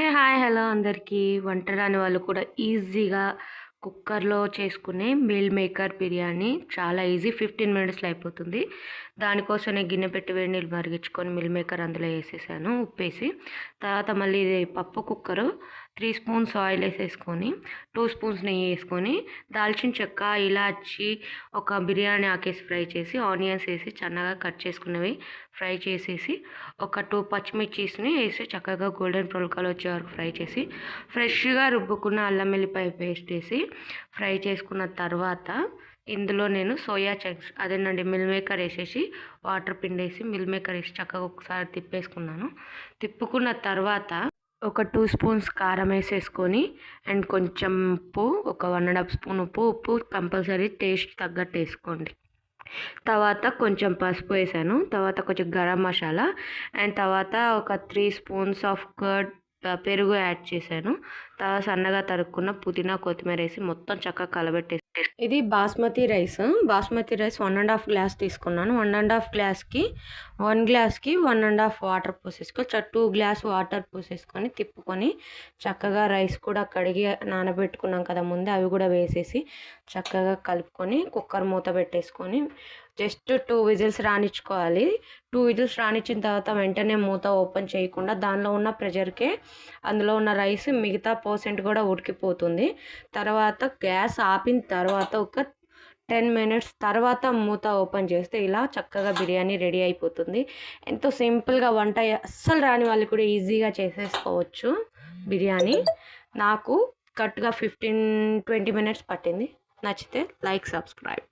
Hey hi hello అందరికీ. వంట రాని వాళ్ళు కూడా ఈజీగా కుక్కర్లో చేసుకునే మీల్ మేకర్ బిర్యానీ చాలా ఈజీ ఫిఫ్టీన్ మినిట్స్లో అయిపోతుంది. దానికోసం నేను గిన్నె పెట్టి వేడి నీళ్ళు మరిగించుకొని మిల్ మేకర్ అందులో వేసేసాను ఉప్పేసి. తర్వాత మళ్ళీ ఇది పప్పు కుక్కరు త్రీ స్పూన్స్ ఆయిల్ వేసేసుకొని టూ స్పూన్స్ నెయ్యి వేసుకొని దాల్చిన చెక్క ఇలాచి ఒక బిర్యానీ ఆకేసి ఫ్రై చేసి ఆనియన్స్ వేసి చన్నగా కట్ చేసుకున్నవి ఫ్రై చేసేసి ఒక టూ పచ్చిమిర్చిస్ని వేసి చక్కగా గోల్డెన్ బ్రౌన్ వచ్చే వరకు ఫ్రై చేసి ఫ్రెష్గా రుబ్బుకున్న అల్లం వెల్లిపాయ పేస్ట్ వేసి ఫ్రై చేసుకున్న తర్వాత ఇందులో నేను సోయా చంక్స్ అదేనండి మిల్ మేకర్ వేసేసి వాటర్ పిండేసి మిల్ మేకర్ వేసి చక్కగా ఒకసారి తిప్పేసుకున్నాను. తిప్పుకున్న తర్వాత ఒక టూ స్పూన్స్ కారం వేసేసుకొని అండ్ కొంచెం ఉప్పు ఒక వన్ అండ్ హాఫ్ స్పూన్ ఉప్పు ఉప్పు కంపల్సరీ టేస్ట్ తగ్గట్టు వేసుకోండి. తర్వాత కొంచెం పసుపు వేసాను తర్వాత కొంచెం గరం మసాలా అండ్ తర్వాత ఒక త్రీ స్పూన్స్ ఆఫ్ కర్డ్ పెరుగు యాడ్ చేశాను. తర్వాత సన్నగా తరుక్కున్న పుదీనా కొత్తిమీర వేసి మొత్తం చక్కగా కలబెట్టేసి ఇది basmati rice. Basmati rice one and half glass తీసుకున్నాను. వన్ అండ్ హాఫ్ గ్లాస్కి వన్ గ్లాస్కి వన్ అండ్ హాఫ్ వాటర్ పోసేసుకో టూ గ్లాస్ వాటర్ పోసేసుకొని తిప్పుకొని చక్కగా రైస్ కూడా కడిగి నానబెట్టుకున్నాం కదా ముందే అవి కూడా వేసేసి చక్కగా కలుపుకొని కుక్కర్ మూత పెట్టేసుకొని జస్ట్ టూ విజిల్స్ రానిచ్చుకోవాలి టూ విజిల్స్ రానిచ్చిన తర్వాత వెంటనే మూత ఓపెన్ చేయకుండా దానిలో ఉన్న ప్రెషర్కే అందులో ఉన్న రైస్ మిగతా పర్సెంట్ కూడా ఉడికిపోతుంది. తర్వాత గ్యాస్ ఆపిన తర్వాత ఒక టెన్ మినిట్స్ తర్వాత మూత ఓపెన్ చేస్తే ఇలా చక్కగా బిర్యానీ రెడీ అయిపోతుంది. ఎంతో సింపుల్గా వంట అస్సలు రాని వాళ్ళు కూడా ఈజీగా చేసేసుకోవచ్చు బిర్యానీ. నాకు కరెక్ట్గా ఫిఫ్టీన్ ట్వంటీ మినిట్స్ పట్టింది. నచ్చితే లైక్ సబ్స్క్రైబ్.